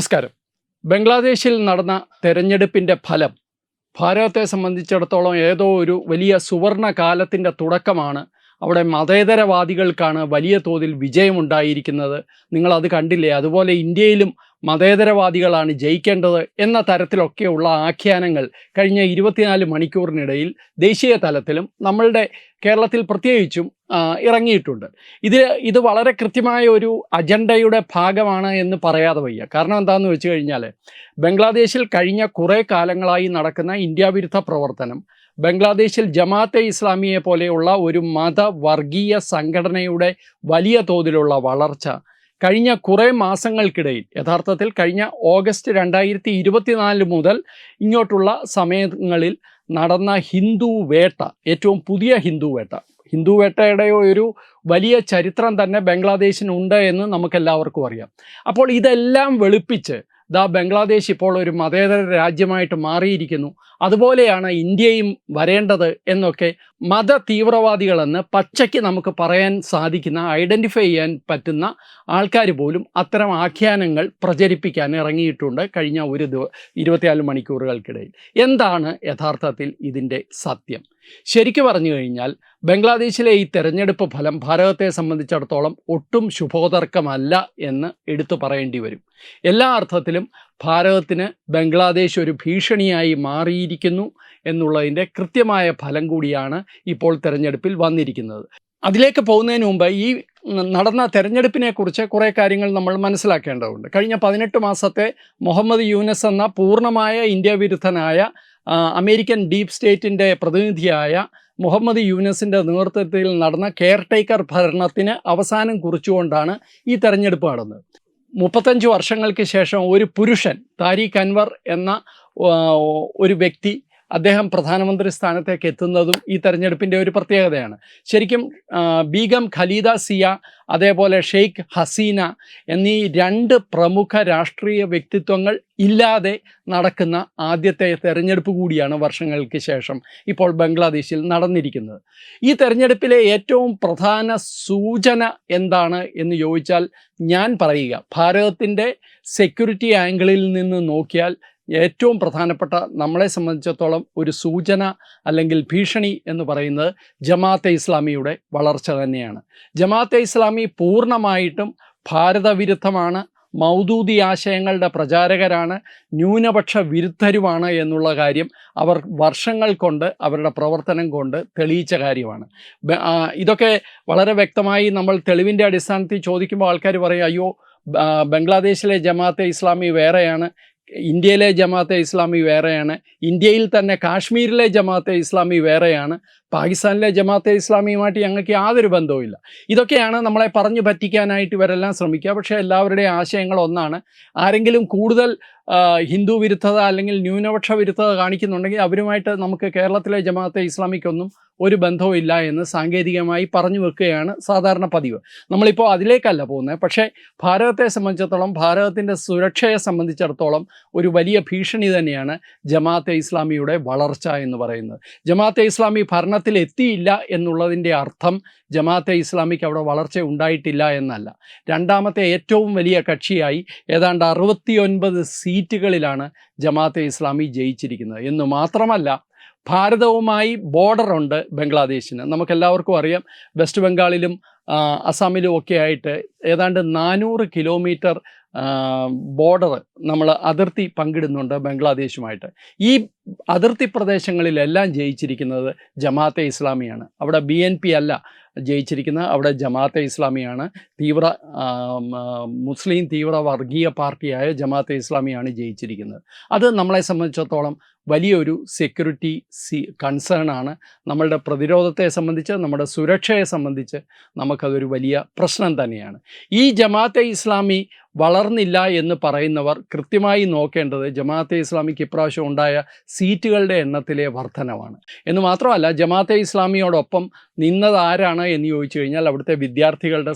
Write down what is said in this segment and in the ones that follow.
നമസ്കാരം. ബംഗ്ലാദേശിൽ നടന്ന തെരഞ്ഞെടുപ്പിന്റെ ഫലം ഭാരതത്തെ സംബന്ധിച്ചിടത്തോളം ഏതോ ഒരു വലിയ സുവർണ കാലത്തിന്റെ തുടക്കമാണ്. അവിടെ മതേതരവാദികൾക്കാണ് വലിയ തോതിൽ വിജയമുണ്ടായിരിക്കുന്നത്. നിങ്ങളത് കണ്ടില്ലേ? അതുപോലെ ഇന്ത്യയിലും മതേതരവാദികളാണ് ജയിക്കേണ്ടത് എന്ന തരത്തിലൊക്കെയുള്ള ആഖ്യാനങ്ങൾ കഴിഞ്ഞ ഇരുപത്തിനാല് മണിക്കൂറിനിടയിൽ ദേശീയ തലത്തിലും നമ്മളുടെ കേരളത്തിൽ പ്രത്യേകിച്ചും ഇറങ്ങിയിട്ടുണ്ട്. ഇത് ഇത് വളരെ കൃത്യമായ ഒരു അജണ്ടയുടെ ഭാഗമാണ് എന്ന് പറയാതെ വയ്യ. കാരണം എന്താണെന്ന് വെച്ച് കഴിഞ്ഞാൽ ബംഗ്ലാദേശിൽ കഴിഞ്ഞ കുറേ കാലങ്ങളായി നടക്കുന്ന ഇന്ത്യ വിരുദ്ധ പ്രവർത്തനം ബംഗ്ലാദേശിൽ ജമാഅത്തെ ഇസ്ലാമിയെ പോലെയുള്ള ഒരു മതവർഗീയ സംഘടനയുടെ വലിയ തോതിലുള്ള വളർച്ച കഴിഞ്ഞ കുറേ മാസങ്ങൾക്കിടയിൽ യഥാർത്ഥത്തിൽ കഴിഞ്ഞ ഓഗസ്റ്റ് രണ്ടായിരത്തി ഇരുപത്തിനാല് മുതൽ ഇങ്ങോട്ടുള്ള സമയങ്ങളിൽ നടന്ന ഹിന്ദു വേട്ട ഏറ്റവും പുതിയ ഹിന്ദു വേട്ട. ഹിന്ദു വേട്ടയുടെ ഒരു വലിയ ചരിത്രം തന്നെ ബംഗ്ലാദേശിനുണ്ട് എന്ന് നമുക്കെല്ലാവർക്കും അറിയാം. അപ്പോൾ ഇതെല്ലാം വെളുപ്പിച്ച് ദാ ബംഗ്ലാദേശ് ഇപ്പോൾ ഒരു മതേതര രാജ്യമായിട്ട് മാറിയിരിക്കുന്നു. അതുപോലെയാണ് ഇന്ത്യയും വരേണ്ടത് എന്നൊക്കെ മത തീവ്രവാദികളെന്ന് പച്ചയ്ക്ക് നമുക്ക് പറയാൻ സാധിക്കുന്ന ഐഡന്റിഫൈ ചെയ്യാൻ പറ്റുന്ന ആൾക്കാർ പോലും അത്തരം ആഖ്യാനങ്ങൾ പ്രചരിപ്പിക്കാൻ ഇറങ്ങിയിട്ടുണ്ട് കഴിഞ്ഞ ഒരു ദിവ ഇരുപത്തിനാല് മണിക്കൂറുകൾക്കിടയിൽ. എന്താണ് യഥാർത്ഥത്തിൽ ഇതിന്റെ സത്യം? ശരിക്കു പറഞ്ഞു കഴിഞ്ഞാൽ ബംഗ്ലാദേശിലെ ഈ തെരഞ്ഞെടുപ്പ് ഫലം ഭാരതത്തെ സംബന്ധിച്ചിടത്തോളം ഒട്ടും ശുഭോതർക്കമല്ല എന്ന് എടുത്തു പറയേണ്ടി വരും. എല്ലാ അർത്ഥത്തിലും ഭാരതത്തിന് ബംഗ്ലാദേശ് ഒരു ഭീഷണിയായി മാറിയിരിക്കുന്നു എന്നുള്ളതിന്റെ കൃത്യമായ ഫലം കൂടിയാണ് ഇപ്പോൾ തെരഞ്ഞെടുപ്പിൽ വന്നിരിക്കുന്നത്. അതിലേക്ക് പോകുന്നതിന് മുമ്പ് ഈ നടന്ന തെരഞ്ഞെടുപ്പിനെക്കുറിച്ച് കുറേ കാര്യങ്ങൾ നമ്മൾ മനസ്സിലാക്കേണ്ടതുണ്ട്. കഴിഞ്ഞ പതിനെട്ട് മാസത്തെ മുഹമ്മദ് യൂനസ് എന്ന പൂർണമായ ഇന്ത്യ വിരുദ്ധനായ അമേരിക്കൻ ഡീപ് സ്റ്റേറ്റിന്റെ പ്രതിനിധിയായ മുഹമ്മദ് യൂനസിന്റെ നേതൃത്വത്തിൽ നടന്ന കെയർ ടേക്കർ ഭരണത്തിന് അവസാനം കുറിച്ചുകൊണ്ടാണ് ഈ തെരഞ്ഞെടുപ്പ് നടന്നത്. മുപ്പത്തഞ്ച് വർഷങ്ങൾക്ക് ശേഷം ഒരു പുരുഷൻ താരിഖ് അൻവർ എന്ന ഒരു വ്യക്തി അദ്ദേഹം പ്രധാനമന്ത്രി സ്ഥാനത്തേക്ക് എത്തുന്നതും ഈ തെരഞ്ഞെടുപ്പിന്റെ ഒരു പ്രത്യേകതയാണ്. ശരിക്കും ബീഗം ഖലീദ സിയ അതേപോലെ ഷെയ്ഖ് ഹസീന എന്നീ രണ്ട് പ്രമുഖ രാഷ്ട്രീയ വ്യക്തിത്വങ്ങൾ ഇല്ലാതെ നടക്കുന്ന ആദ്യത്തെ തെരഞ്ഞെടുപ്പ് കൂടിയാണ് വർഷങ്ങൾക്ക് ശേഷം ഇപ്പോൾ ബംഗ്ലാദേശിൽ നടന്നിരിക്കുന്നത്. ഈ തെരഞ്ഞെടുപ്പിലെ ഏറ്റവും പ്രധാന സൂചന എന്താണ് എന്ന് ചോദിച്ചാൽ ഞാൻ പറയുക. ഭാരതത്തിന്റെ സെക്യൂരിറ്റി ആംഗിളിൽ നിന്ന് നോക്കിയാൽ ഏറ്റവും പ്രധാനപ്പെട്ട നമ്മളെ സംബന്ധിച്ചിടത്തോളം ഒരു സൂചന അല്ലെങ്കിൽ ഭീഷണി എന്ന് പറയുന്നത് ജമാഅത്തെ ഇസ്ലാമിയുടെ വളർച്ച തന്നെയാണ്. ജമാഅത്തെ ഇസ്ലാമി പൂർണമായിട്ടും ഭാരതവിരുദ്ധമാണ് മൗദൂദി ആശയങ്ങളുടെ പ്രചാരകരാണ് ന്യൂനപക്ഷ വിരുദ്ധരുമാണ് എന്നുള്ള കാര്യം അവർ വർഷങ്ങൾ കൊണ്ട് അവരുടെ പ്രവർത്തനം കൊണ്ട് തെളിയിച്ച കാര്യമാണ്. ഇതൊക്കെ വളരെ വ്യക്തമായി നമ്മൾ തെളിവിന്റെ അടിസ്ഥാനത്തിൽ ചോദിക്കുമ്പോൾ ആൾക്കാർ പറയും അയ്യോ ബംഗ്ലാദേശിലെ ജമാഅത്തെ ഇസ്ലാമി വേറെയാണ് ഇന്ത്യയിലെ ജമാഅത്തെ ഇസ്ലാമി വേറെയാണ് ഇന്ത്യയിൽ തന്നെ കാശ്മീരിലെ ജമാഅത്തെ ഇസ്ലാമി വേറെയാണ്. പാകിസ്ഥാനിലെ ജമാഅത്തെ ഇസ്ലാമിയുമായിട്ട് ഞങ്ങൾക്ക് യാതൊരു ബന്ധവുമില്ല. ഇതൊക്കെയാണ് നമ്മളെ പറഞ്ഞു പറ്റിക്കാനായിട്ട് ഇവരെല്ലാം ശ്രമിക്കുക. പക്ഷേ എല്ലാവരുടെയും ആശയങ്ങൾ ഒന്നാണ്. ആരെങ്കിലും കൂടുതൽ ഹിന്ദു വിരുദ്ധത അല്ലെങ്കിൽ ന്യൂനപക്ഷ വിരുദ്ധത കാണിക്കുന്നുണ്ടെങ്കിൽ അവരുമായിട്ട് നമുക്ക് കേരളത്തിലെ ജമാഅത്തെ ഇസ്ലാമിക്കൊന്നും ഒരു ബന്ധവും ഇല്ല എന്ന് സാങ്കേതികമായി പറഞ്ഞു വെക്കുകയാണ് സാധാരണ പതിവ്. നമ്മളിപ്പോൾ അതിലേക്കല്ല പോകുന്നത്. പക്ഷേ ഭാരതത്തെ സംബന്ധിച്ചിടത്തോളം ഭാരതത്തിന്റെ സുരക്ഷയെ സംബന്ധിച്ചിടത്തോളം ഒരു വലിയ ഭീഷണി തന്നെയാണ് ജമാഅത്തെ ഇസ്ലാമിയുടെ വളർച്ച എന്ന് പറയുന്നത്. ജമാഅത്തെ ഇസ്ലാമി ഭരണത്തിൽ എത്തിയില്ല എന്നുള്ളതിന്റെ അർത്ഥം ജമാഅത്തെ ഇസ്ലാമിക്ക് അവിടെ വളർച്ച ഉണ്ടായിട്ടില്ല എന്നല്ല. രണ്ടാമത്തെ ഏറ്റവും വലിയ കക്ഷിയായി ഏതാണ്ട് അറുപത്തിയൊൻപത് സീറ്റുകളിലാണ് ജമാഅത്തെ ഇസ്ലാമി ജയിച്ചിരിക്കുന്നത്. എന്ന് മാത്രമല്ല ഭാരതവുമായി ബോർഡറുണ്ട് ബംഗ്ലാദേശിന്. നമുക്കെല്ലാവർക്കും അറിയാം വെസ്റ്റ് ബംഗാളിലും അസാമിലും ഒക്കെ ആയിട്ട് ഏതാണ്ട് നാനൂറ് കിലോമീറ്റർ ബോർഡർ നമ്മൾ അതിർത്തി പങ്കിടുന്നുണ്ട് ബംഗ്ലാദേശുമായിട്ട്. ഈ അതിർത്തി പ്രദേശങ്ങളിലെല്ലാം ജയിച്ചിരിക്കുന്നത് ജമാഅത്തെ ഇസ്ലാമിയാണ്. അവിടെ ബി എൻ പി അല്ല ജയിച്ചിരിക്കുന്നത് അവിടെ ജമാഅത്തെ ഇസ്ലാമിയാണ്. തീവ്ര മുസ്ലിം തീവ്ര വർഗീയ പാർട്ടിയായ ജമാഅത്തെ ഇസ്ലാമിയാണ് ജയിച്ചിരിക്കുന്നത്. അത് നമ്മളെ സംബന്ധിച്ചിടത്തോളം വലിയൊരു സെക്യൂരിറ്റി സി കൺസേണാണ് നമ്മളുടെ പ്രതിരോധത്തെ സംബന്ധിച്ച് നമ്മുടെ സുരക്ഷയെ സംബന്ധിച്ച് നമുക്കതൊരു വലിയ പ്രശ്നം തന്നെയാണ്. ഈ ജമാഅത്തെ ഇസ്ലാമി വളർന്നില്ല എന്ന് പറയുന്നവർ കൃത്യമായി നോക്കേണ്ടത് ജമാഅത്തെ ഇസ്ലാമിക്ക് ഇപ്രാവശ്യം ഉണ്ടായ സീറ്റുകളുടെ എണ്ണത്തിലെ വർധനവാണ്. എന്ന് മാത്രമല്ല ജമാഅത്തെ ഇസ്ലാമിയോടൊപ്പം നിന്നതാരാണ് എന്ന് ചോദിച്ചു കഴിഞ്ഞാൽ അവിടുത്തെ വിദ്യാർത്ഥികളുടെ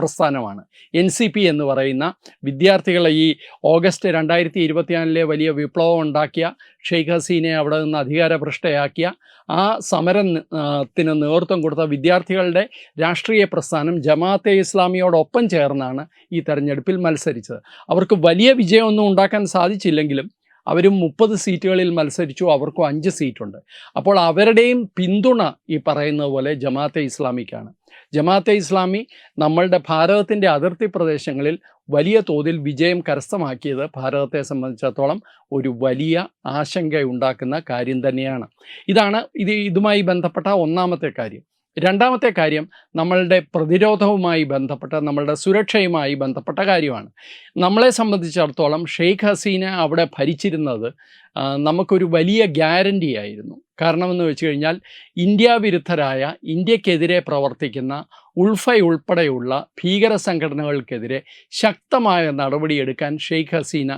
പ്രസ്ഥാനമാണ്. എൻ സി പി എന്ന് പറയുന്ന വിദ്യാർത്ഥികളെ ഈ ഓഗസ്റ്റ് രണ്ടായിരത്തി ഇരുപത്തിനാലിലെ വലിയ വിപ്ലവം ഉണ്ടാക്കിയ ഷെയ്ഖ് ഹസീനയെ അവിടെ നിന്ന് അധികാരഭ്രഷ്ടയാക്കിയ ആ സമരത്തിന് നേതൃത്വം കൊടുത്ത വിദ്യാർത്ഥികളുടെ രാഷ്ട്രീയ പ്രസ്ഥാനം ജമാഅത്തെ ഇസ്ലാമിയോടൊപ്പം ചേർന്നാണ് ഈ തെരഞ്ഞെടുപ്പിൽ മത്സരിച്ചത്. അവർക്ക് വലിയ വിജയമൊന്നും ഉണ്ടാക്കാൻ സാധിച്ചില്ലെങ്കിലും അവരും മുപ്പത് സീറ്റുകളിൽ മത്സരിച്ചു അവർക്കും അഞ്ച് സീറ്റുണ്ട്. അപ്പോൾ അവരുടെയും പിന്തുണ ഈ പറയുന്നത് പോലെ ജമാഅത്തെ ഇസ്ലാമിക്കാണ്. ജമാഅത്തെ ഇസ്ലാമി നമ്മളുടെ ഭാരതത്തിന്റെ അതിർത്തി പ്രദേശങ്ങളിൽ വലിയ തോതിൽ വിജയം കരസ്ഥമാക്കിയത് ഭാരതത്തെ സംബന്ധിച്ചിടത്തോളം ഒരു വലിയ ആശങ്കയുണ്ടാക്കുന്ന കാര്യം തന്നെയാണ്. ഇതാണ് ഇത് ഇതുമായി ബന്ധപ്പെട്ട ഒന്നാമത്തെ കാര്യം. രണ്ടാമത്തെ കാര്യം നമ്മളുടെ പ്രതിരോധവുമായി ബന്ധപ്പെട്ട നമ്മളുടെ സുരക്ഷയുമായി ബന്ധപ്പെട്ട കാര്യമാണ്. നമ്മളെ സംബന്ധിച്ചിടത്തോളം ഷെയ്ഖ് ഹസീന അവിടെ ഭരിച്ചിരുന്നത് നമുക്കൊരു വലിയ ഗ്യാരണ്ടി ആയിരുന്നു. കാരണമെന്ന് വെച്ച് കഴിഞ്ഞാൽ ഇന്ത്യ വിരുദ്ധരായ ഇന്ത്യക്കെതിരെ പ്രവർത്തിക്കുന്ന ഉൾഫ ഉൾപ്പെടെയുള്ള ഭീകര സംഘടനകൾക്കെതിരെ ശക്തമായ നടപടിയെടുക്കാൻ ഷെയ്ഖ് ഹസീന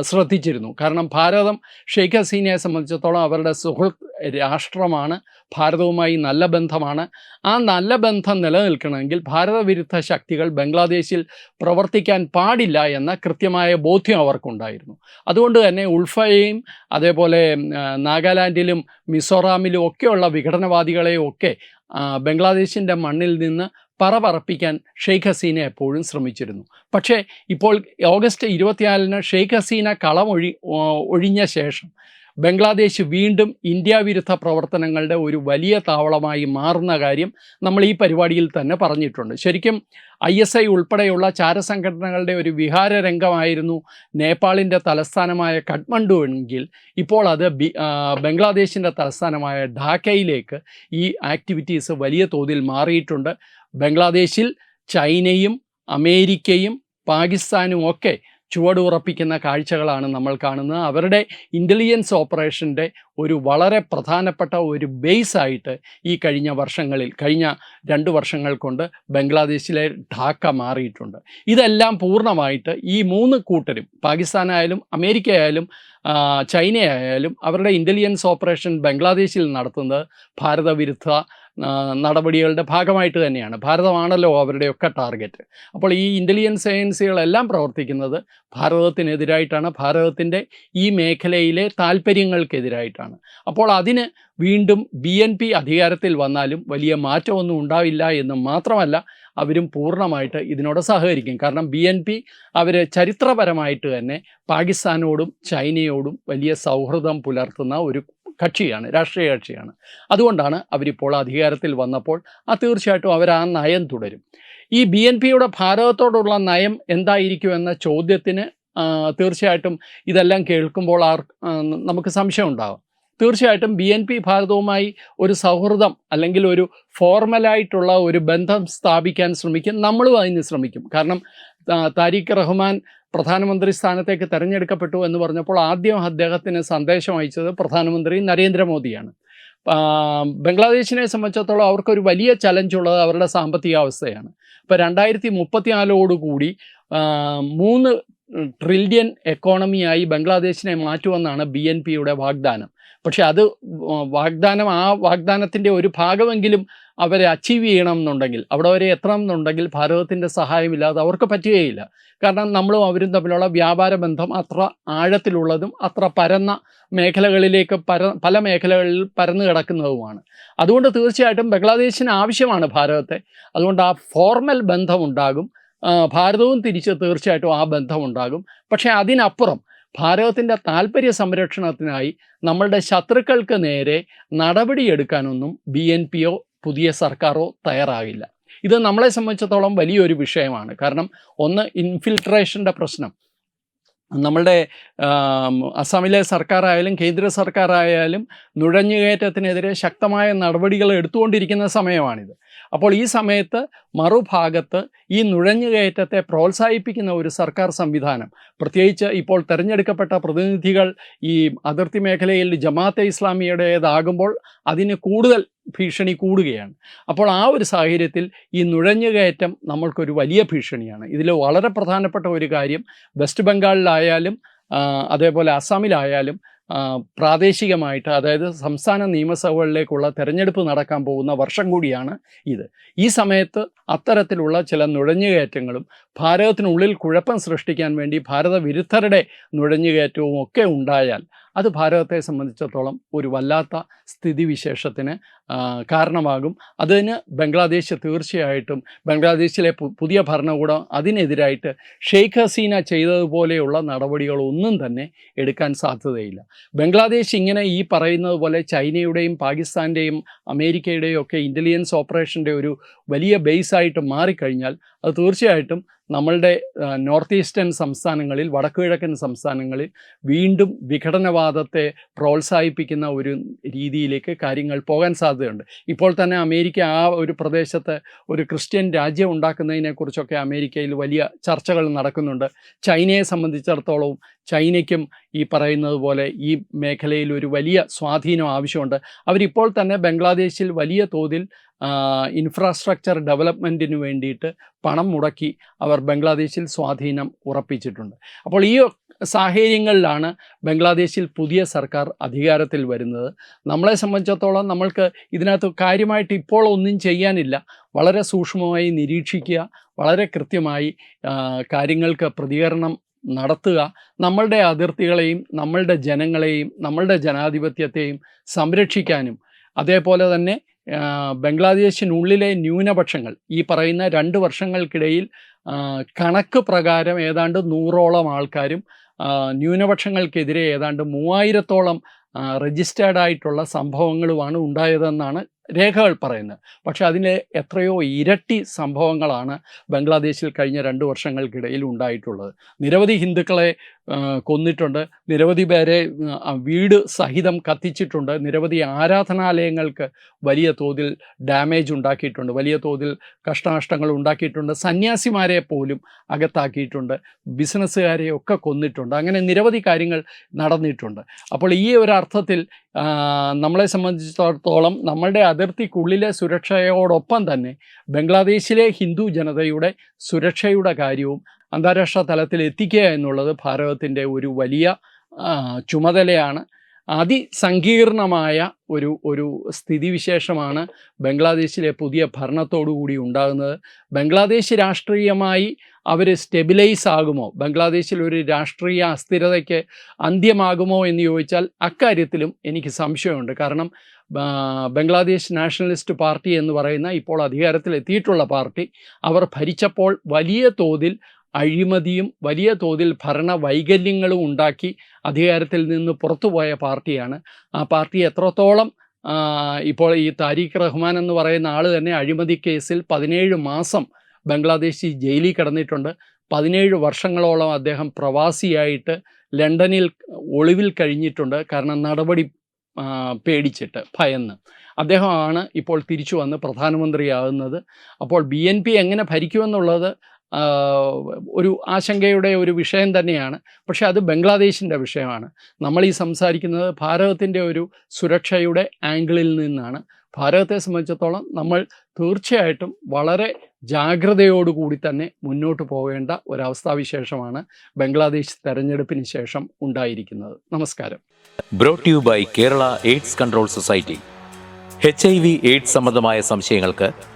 ശ്രദ്ധിച്ചിരുന്നു. കാരണം ഭാരതം ഷെയ്ഖ് ഹസീനയെ സംബന്ധിച്ചിടത്തോളം അവരുടെ സുഹൃത്ത് രാഷ്ട്രമാണ്. ഭാരതവുമായി നല്ല ബന്ധമാണ്. ആ നല്ല ബന്ധം നിലനിൽക്കണമെങ്കിൽ ഭാരതവിരുദ്ധ ശക്തികൾ ബംഗ്ലാദേശിൽ പ്രവർത്തിക്കാൻ പാടില്ല എന്ന കൃത്യമായ ബോധ്യം അവർക്കുണ്ടായിരുന്നു. അതുകൊണ്ട് തന്നെ ഉൾഫയെയും അതേപോലെ നാഗാലാൻഡിലും മിസോറാമിലും ഒക്കെയുള്ള വിഘടനവാദികളെയും ഒക്കെ ബംഗ്ലാദേശിന്റെ മണ്ണിൽ നിന്ന് പറപറപ്പിക്കാൻ ഷെയ്ഖ് ഹസീന എപ്പോഴും ശ്രമിച്ചിരുന്നു. പക്ഷേ ഇപ്പോൾ ഓഗസ്റ്റ് ഇരുപത്തിനാലിന് ഷെയ്ഖ് ഹസീന കളമൊഴി ഒഴിഞ്ഞ ശേഷം ബംഗ്ലാദേശ് വീണ്ടും ഇന്ത്യ വിരുദ്ധ പ്രവർത്തനങ്ങളുടെ ഒരു വലിയ താവളമായി മാറുന്ന കാര്യം നമ്മൾ ഈ പരിപാടിയിൽ തന്നെ പറഞ്ഞിട്ടുണ്ട്. ശരിക്കും ഐ എസ് ഐ ഉൾപ്പെടെയുള്ള ചാരസംഘടനകളുടെ ഒരു വിഹാര രംഗമായിരുന്നു നേപ്പാളിന്റെ തലസ്ഥാനമായ കഠ്മണ്ഡു എങ്കിൽ ഇപ്പോൾ അത് ബംഗ്ലാദേശിന്റെ തലസ്ഥാനമായ ഢാക്കയിലേക്ക് ഈ ആക്ടിവിറ്റീസ് വലിയ തോതിൽ മാറിയിട്ടുണ്ട്. ബംഗ്ലാദേശിൽ ചൈനയും അമേരിക്കയും പാകിസ്ഥാനും ഒക്കെ ചുവടുറപ്പിക്കുന്ന കാഴ്ചകളാണ് നമ്മൾ കാണുന്നത്. അവരുടെ ഇന്റലിജൻസ് ഓപ്പറേഷന്റെ ഒരു വളരെ പ്രധാനപ്പെട്ട ഒരു ബേസ് ആയിട്ട് ഈ കഴിഞ്ഞ വർഷങ്ങളിൽ കഴിഞ്ഞ രണ്ട് വർഷങ്ങൾ കൊണ്ട് ബംഗ്ലാദേശിലെ ഢാക്ക മാറിയിട്ടുണ്ട്. ഇതെല്ലാം പൂർണമായിട്ട് ഈ മൂന്ന് കൂട്ടരും പാകിസ്ഥാനായാലും അമേരിക്കയായാലും ചൈനയായാലും അവരുടെ ഇന്റലിജൻസ് ഓപ്പറേഷൻ ബംഗ്ലാദേശിൽ നടത്തുന്നത് ഭാരതവിരുദ്ധ നടപടികളുടെ ഭാഗമായിട്ട് തന്നെയാണ്. ഭാരതമാണല്ലോ അവരുടെയൊക്കെ ടാർഗറ്റ്. അപ്പോൾ ഈ ഇന്റലിജൻസ് ഏജൻസികളെല്ലാം പ്രവർത്തിക്കുന്നത് ഭാരതത്തിനെതിരായിട്ടാണ്. ഭാരതത്തിന്റെ ഈ മേഖലയിലെ താല്പര്യങ്ങൾക്കെതിരായിട്ടാണ് അപ്പോൾ അതിന് വീണ്ടും ബി എൻ പി അധികാരത്തിൽ വന്നാലും വലിയ മാറ്റമൊന്നും ഉണ്ടാവില്ല എന്ന് മാത്രമല്ല അവരും പൂർണമായിട്ട് ഇതിനോട് സഹകരിക്കും. കാരണം ബി എൻ പി അവർ ചരിത്രപരമായിട്ട് തന്നെ പാകിസ്ഥാനോടും ചൈനയോടും വലിയ സൗഹൃദം പുലർത്തുന്ന ഒരു കക്ഷിയാണ് രാഷ്ട്രീയ കക്ഷിയാണ്. അതുകൊണ്ടാണ് അവരിപ്പോൾ അധികാരത്തിൽ വന്നപ്പോൾ ആ തീർച്ചയായിട്ടും അവർ ആ നയം തുടരും. ഈ ബി എൻ പിയുടെ ഭാരതത്തോടുള്ള നയം എന്തായിരിക്കുമെന്ന ചോദ്യത്തിന് ആ, തീർച്ചയായിട്ടും ഇതെല്ലാം കേൾക്കുമ്പോൾ ആർ നമുക്ക് സംശയം ഉണ്ടാകും തീർച്ചയായിട്ടും ബി എൻ പി ഭാരതവുമായി ഒരു സൗഹൃദം അല്ലെങ്കിൽ ഒരു ഫോർമലായിട്ടുള്ള ഒരു ബന്ധം സ്ഥാപിക്കാൻ ശ്രമിക്കും. നമ്മളും അതിന് ശ്രമിക്കും. കാരണം താരിഖ് റഹ്മാൻ പ്രധാനമന്ത്രി സ്ഥാനത്തേക്ക് തെരഞ്ഞെടുക്കപ്പെട്ടു എന്ന് പറഞ്ഞപ്പോൾ ആദ്യം അദ്ദേഹത്തിന് സന്ദേശം അയച്ചത് പ്രധാനമന്ത്രി നരേന്ദ്രമോദിയാണ്. ബംഗ്ലാദേശിനെ സംബന്ധിച്ചിടത്തോളം അവർക്കൊരു വലിയ ചലഞ്ചുള്ളത് അവരുടെ സാമ്പത്തിക അവസ്ഥയാണ്. ഇപ്പോൾ രണ്ടായിരത്തി മുപ്പത്തിനാലോടുകൂടി മൂന്ന് ട്രില്യൺ എക്കോണമിയായി ബംഗ്ലാദേശിനെ മാറ്റുമെന്നാണ് ബി എൻ പിയുടെ വാഗ്ദാനം. പക്ഷെ അത് വാഗ്ദാനം ആ വാഗ്ദാനത്തിന്റെ ഒരു ഭാഗമെങ്കിലും അവരെ അച്ചീവ് ചെയ്യണം എന്നുണ്ടെങ്കിൽ അവിടെ വരെ എത്തണം എന്നുണ്ടെങ്കിൽ ഭാരതത്തിന്റെ സഹായമില്ലാതെ അവർക്ക് പറ്റുകയില്ല. കാരണം നമ്മളും അവരും തമ്മിലുള്ള വ്യാപാര ബന്ധം അത്ര ആഴത്തിലുള്ളതും അത്ര പരന്ന മേഖലകളിലേക്ക് പര പല മേഖലകളിൽ പരന്നു കിടക്കുന്നതുമാണ്. അതുകൊണ്ട് തീർച്ചയായിട്ടും ബംഗ്ലാദേശിന് ആവശ്യമാണ് ഭാരതത്തെ. അതുകൊണ്ട് ആ ഫോർമൽ ബന്ധമുണ്ടാകും. ഭാരതവും തിരിച്ച് തീർച്ചയായിട്ടും ആ ബന്ധമുണ്ടാകും. പക്ഷേ അതിനപ്പുറം ഭാരതത്തിന്റെ താല്പര്യ സംരക്ഷണത്തിനായി നമ്മളുടെ ശത്രുക്കൾക്ക് നേരെ നടപടിയെടുക്കാനൊന്നും ബി എൻ പിയോ പുതിയ സർക്കാരോ തയ്യാറാകില്ല. ഇത് നമ്മളെ സംബന്ധിച്ചിടത്തോളം വലിയൊരു വിഷയമാണ്. കാരണം ഒന്ന് ഇൻഫിൽട്രേഷന്റെ പ്രശ്നം. നമ്മളുടെ അസമിലെ സർക്കാരായാലും കേന്ദ്ര സർക്കാരായാലും നുഴഞ്ഞുകയറ്റത്തിനെതിരെ ശക്തമായ നടപടികൾ എടുത്തുകൊണ്ടിരിക്കുന്ന സമയമാണിത്. അപ്പോൾ ഈ സമയത്ത് മറുഭാഗത്ത് ഈ നുഴഞ്ഞുകയറ്റത്തെ പ്രോത്സാഹിപ്പിക്കുന്ന ഒരു സർക്കാർ സംവിധാനം പ്രത്യേകിച്ച് ഇപ്പോൾ തിരഞ്ഞെടുക്കപ്പെട്ട പ്രതിനിധികൾ ഈ അതിർത്തി മേഖലയിൽ ജമാഅത്തെ ഇസ്ലാമിയുടേതാകുമ്പോൾ അതിന് കൂടുതൽ ഭീഷണി കൂടുകയാണ്. അപ്പോൾ ആ ഒരു സാഹചര്യത്തിൽ ഈ നുഴഞ്ഞുകയറ്റം നമ്മൾക്കൊരു വലിയ ഭീഷണിയാണ്. ഇതിൽ വളരെ പ്രധാനപ്പെട്ട ഒരു കാര്യം വെസ്റ്റ് ബംഗാളിലായാലും അതേപോലെ അസാമിലായാലും ആ, പ്രാദേശികമായിട്ട് അതായത് സംസ്ഥാന നിയമസഭകളിലേക്കുള്ള തെരഞ്ഞെടുപ്പ് നടക്കാൻ പോകുന്ന വർഷം കൂടിയാണ് ഇത്. ഈ സമയത്ത് അത്തരത്തിലുള്ള ചില നുഴഞ്ഞുകയറ്റങ്ങളും ഭാരതത്തിനുള്ളിൽ കുഴപ്പം സൃഷ്ടിക്കാൻ വേണ്ടി ഭാരത വിരുദ്ധരുടെ നുഴഞ്ഞുകയറ്റവും ഒക്കെ ഉണ്ടായാൽ അത് ഭാരതത്തെ സംബന്ധിച്ചിടത്തോളം ഒരു വല്ലാത്ത സ്ഥിതിവിശേഷത്തിന് കാരണമാകും. അതിന് ബംഗ്ലാദേശ് തീർച്ചയായിട്ടും ബംഗ്ലാദേശിലെ പുതിയ ഭരണകൂടം അതിനെതിരായിട്ട് ഷെയ്ഖ് ഹസീന ചെയ്തതുപോലെയുള്ള നടപടികളൊന്നും തന്നെ എടുക്കാൻ സാധ്യതയില്ല. ബംഗ്ലാദേശ് ഇങ്ങനെ ഈ പറയുന്നത് പോലെ ചൈനയുടെയും പാകിസ്ഥാന്റെയും അമേരിക്കയുടെയും ഒക്കെ ഇന്റലിജൻസ് ഓപ്പറേഷന്റെ ഒരു വലിയ ബേസായിട്ട് മാറിക്കഴിഞ്ഞാൽ അത് തീർച്ചയായിട്ടും നമ്മളുടെ നോർത്ത് ഈസ്റ്റേൺ സംസ്ഥാനങ്ങളിൽ വടക്കുകിഴക്കൻ സംസ്ഥാനങ്ങളിൽ വീണ്ടും വിഘടനവാദത്തെ പ്രോത്സാഹിപ്പിക്കുന്ന ഒരു രീതിയിലേക്ക് കാര്യങ്ങൾ പോകാൻ സാധ്യതയുണ്ട്. ഇപ്പോൾ തന്നെ അമേരിക്ക ആ ഒരു പ്രദേശത്ത് ഒരു ക്രിസ്ത്യൻ രാജ്യം ഉണ്ടാക്കുന്നതിനെക്കുറിച്ചൊക്കെ അമേരിക്കയിൽ വലിയ ചർച്ചകൾ നടക്കുന്നുണ്ട്. ചൈനയെ സംബന്ധിച്ചിടത്തോളവും ചൈനയ്ക്കും ഈ പറയുന്നത് പോലെ ഈ മേഖലയിൽ ഒരു വലിയ സ്വാധീനം ആവശ്യമുണ്ട്. അവരിപ്പോൾ തന്നെ ബംഗ്ലാദേശിൽ വലിയ തോതിൽ ഇൻഫ്രാസ്ട്രക്ചർ ഡെവലപ്മെന്റിന് വേണ്ടിയിട്ട് പണം മുടക്കി അവർ ബംഗ്ലാദേശിൽ സ്വാധീനം ഉറപ്പിച്ചിട്ടുണ്ട്. അപ്പോൾ ഈ സാഹചര്യങ്ങളിലാണ് ബംഗ്ലാദേശിൽ പുതിയ സർക്കാർ അധികാരത്തിൽ വരുന്നത്. നമ്മളെ സംബന്ധിച്ചിടത്തോളം നമ്മൾക്ക് ഇതിനകത്ത് കാര്യമായിട്ട് ഇപ്പോൾ ഒന്നും ചെയ്യാനില്ല. വളരെ സൂക്ഷ്മമായി നിരീക്ഷിക്കുക വളരെ കൃത്യമായി കാര്യങ്ങൾക്ക് പ്രതികരണം നടത്തുക. നമ്മളുടെ അതിർത്തികളെയും നമ്മളുടെ ജനങ്ങളെയും നമ്മളുടെ ജനാധിപത്യത്തെയും സംരക്ഷിക്കാനും. അതേപോലെ തന്നെ ബംഗ്ലാദേശിനുള്ളിലെ ന്യൂനപക്ഷങ്ങൾ ഈ പറയുന്ന രണ്ട് വർഷങ്ങൾക്കിടയിൽ കണക്ക് പ്രകാരം ഏതാണ്ട് നൂറോളം ആൾക്കാരും ന്യൂനപക്ഷങ്ങൾക്കെതിരെ ഏതാണ്ട് മൂവായിരത്തോളം രജിസ്റ്റേർഡ് ആയിട്ടുള്ള സംഭവങ്ങളുമാണ് ഉണ്ടായതെന്നാണ് രേഖകൾ പറയുന്നത്. പക്ഷേ അതിന്റെ എത്രയോ ഇരട്ടി സംഭവങ്ങളാണ് ബംഗ്ലാദേശിൽ കഴിഞ്ഞ രണ്ട് വർഷങ്ങൾക്കിടയിൽ ഉണ്ടായിട്ടുള്ളത്. നിരവധി ഹിന്ദുക്കളെ കൊന്നിട്ടുണ്ട്. നിരവധി പേരെ വീട് സഹിതം കത്തിച്ചിട്ടുണ്ട്. നിരവധി ആരാധനാലയങ്ങൾക്ക് വലിയ തോതിൽ ഡാമേജ് ഉണ്ടാക്കിയിട്ടുണ്ട്. വലിയ തോതിൽ കഷ്ടനഷ്ടങ്ങൾ ഉണ്ടാക്കിയിട്ടുണ്ട്. സന്യാസിമാരെ പോലും അകത്താക്കിയിട്ടുണ്ട്. ബിസിനസ്സുകാരെ ഒക്കെ കൊന്നിട്ടുണ്ട്. അങ്ങനെ നിരവധി കാര്യങ്ങൾ നടന്നിട്ടുണ്ട്. അപ്പോൾ ഈ ഒരു അർത്ഥത്തിൽ നമ്മളെ സംബന്ധിച്ചിടത്തോളം നമ്മളുടെ അതിർത്തിക്കുള്ളിലെ സുരക്ഷയോടൊപ്പം തന്നെ ബംഗ്ലാദേശിലെ ഹിന്ദു ജനതയുടെ സുരക്ഷയുടെ കാര്യവും അന്താരാഷ്ട്ര തലത്തിൽ എത്തിക്കുക എന്നുള്ളത് ഭാരതത്തിന്റെ ഒരു വലിയ ചുമതലയാണ്. അതിസങ്കീർണമായ ഒരു ഒരു സ്ഥിതിവിശേഷമാണ് ബംഗ്ലാദേശിലെ പുതിയ ഭരണത്തോടുകൂടി ഉണ്ടാകുന്നത്. ബംഗ്ലാദേശ് രാഷ്ട്രീയമായി അവർ സ്റ്റെബിലൈസ് ആകുമോ? ബംഗ്ലാദേശിൽ ഒരു രാഷ്ട്രീയ അസ്ഥിരതയ്ക്ക് അന്ത്യമാകുമോ എന്ന് ചോദിച്ചാൽ അക്കാര്യത്തിലും എനിക്ക് സംശയമുണ്ട്. കാരണം ബംഗ്ലാദേശ് നാഷണലിസ്റ്റ് പാർട്ടി എന്ന് പറയുന്ന ഇപ്പോൾ അധികാരത്തിൽ എത്തിയിട്ടുള്ള പാർട്ടി അവർ ഭരിച്ചപ്പോൾ വലിയ തോതിൽ അഴിമതിയും വലിയ തോതിൽ ഭരണ വൈകല്യങ്ങളും ഉണ്ടാക്കി അധികാരത്തിൽ നിന്ന് പുറത്തുപോയ പാർട്ടിയാണ്. ആ പാർട്ടി എത്രത്തോളം ഇപ്പോൾ ഈ താരിഖ് റഹ്മാൻ എന്ന് പറയുന്ന ആൾ തന്നെ അഴിമതി കേസിൽ പതിനേഴ് മാസം ബംഗ്ലാദേശി ജയിലിൽ കിടന്നിട്ടുണ്ട്. പതിനേഴ് വർഷങ്ങളോളം അദ്ദേഹം പ്രവാസിയായിട്ട് ലണ്ടനിൽ ഒളിവിൽ കഴിഞ്ഞിട്ടുണ്ട്. കാരണം നടപടി പേടിച്ചിട്ട് ഭയന്ന്. അദ്ദേഹമാണ് ഇപ്പോൾ തിരിച്ചു വന്ന് പ്രധാനമന്ത്രിയാകുന്നത്. അപ്പോൾ ബി എൻ പി എങ്ങനെ ഭരിക്കുമെന്നുള്ളത് ഒരു ആശങ്കയുടെ ഒരു വിഷയം തന്നെയാണ്. പക്ഷേ അത് ബംഗ്ലാദേശിന്റെ വിഷയമാണ്. നമ്മൾ ഈ സംസാരിക്കുന്നത് ഭാരതത്തിന്റെ ഒരു സുരക്ഷയുടെ ആംഗിളിൽ നിന്നാണ്. ഭാരതത്തെ സംബന്ധിച്ചിടത്തോളം നമ്മൾ തീർച്ചയായിട്ടും വളരെ ജാഗ്രതയോടുകൂടി തന്നെ മുന്നോട്ട് പോകേണ്ട ഒരവസ്ഥാവിശേഷമാണ് ബംഗ്ലാദേശ് തെരഞ്ഞെടുപ്പിന് ശേഷം ഉണ്ടായിരിക്കുന്നത്. നമസ്കാരം. Brought you by Kerala AIDS control society H I V AIDS സംബന്ധമായ സംശയങ്ങൾക്ക്